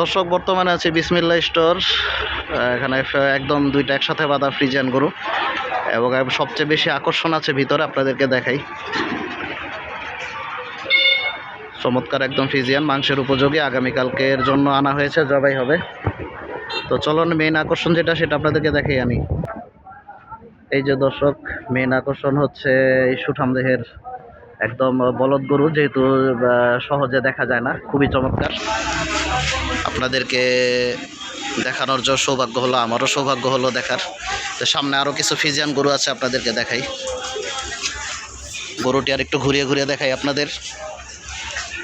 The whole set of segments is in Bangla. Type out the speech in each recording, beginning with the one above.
দর্শক, বর্তমানে আছে বিসমিল্লা স্টোর। এখানে একদম দুইটা একসাথে বাঁধা ফ্রিজিয়ান গরু। এবং সবচেয়ে বেশি আকর্ষণ আছে ভিতরে, আপনাদেরকে দেখাই। চমৎকার একদম ফিজিয়ান মাংসের উপযোগী। আগামীকালকের জন্য আনা হয়েছে, জবাই হবে। তো চলুন মেইন আকর্ষণ যেটা, সেটা আপনাদেরকে দেখাই আমি। এই যে দর্শক মেইন আকর্ষণ হচ্ছে এই সুঠাম দেহের একদম বলদ গরু, যেহেতু সহজে দেখা যায় না। খুবই চমৎকার। আপনাদেরকে দেখানোর যে সৌভাগ্য হলো, আমারও সৌভাগ্য হলো দেখার। তো সামনে আরও কিছু ফিজিয়ান গরু আছে আপনাদেরকে দেখাই। গরুটি আর একটু ঘুরিয়ে ঘুরিয়ে দেখাই আপনাদের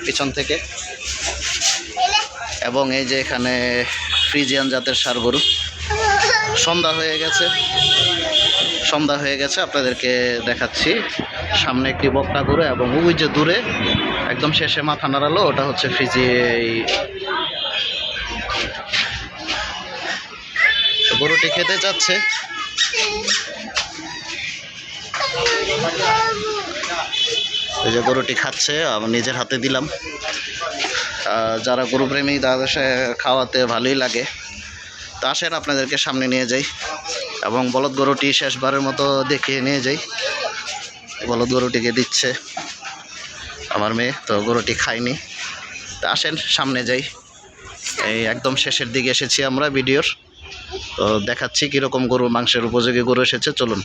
পিছন থেকে। এবং এই যে এখানে ফ্রিজিয়ান জাতের সার গরু। সন্ধ্যা হয়ে গেছে। সন্ধ্যা হয়ে গেছে, আপনাদেরকে দেখাচ্ছি। সামনে একটি বকনা গরু এবং ওই যে দূরে একদম শেষে মাথা নাড়ালো, ওটা হচ্ছে ফিজি গরুটি খেতে যাচ্ছে এই যে গরুটি খাচ্ছে নিজের হাতে দিলাম। যারা গরু প্রেমী তাদের খাওয়াতে ভালোই লাগে। তা আসেন, আপনাদেরকে সামনে নিয়ে যাই এবং বলদ গরুটি শেষবারের মতো দেখিয়ে নিয়ে যাই। বলদ গরুটিকে দিচ্ছে আমার মেয়ে, তো গরুটি খায়নি। তা আসেন, সামনে যাই। এই একদম শেষের দিকে এসেছি আমরা ভিডিওর। তো দেখাচ্ছি কীরকম গরু মাংসের উপযোগী গরু এসেছে চলুন।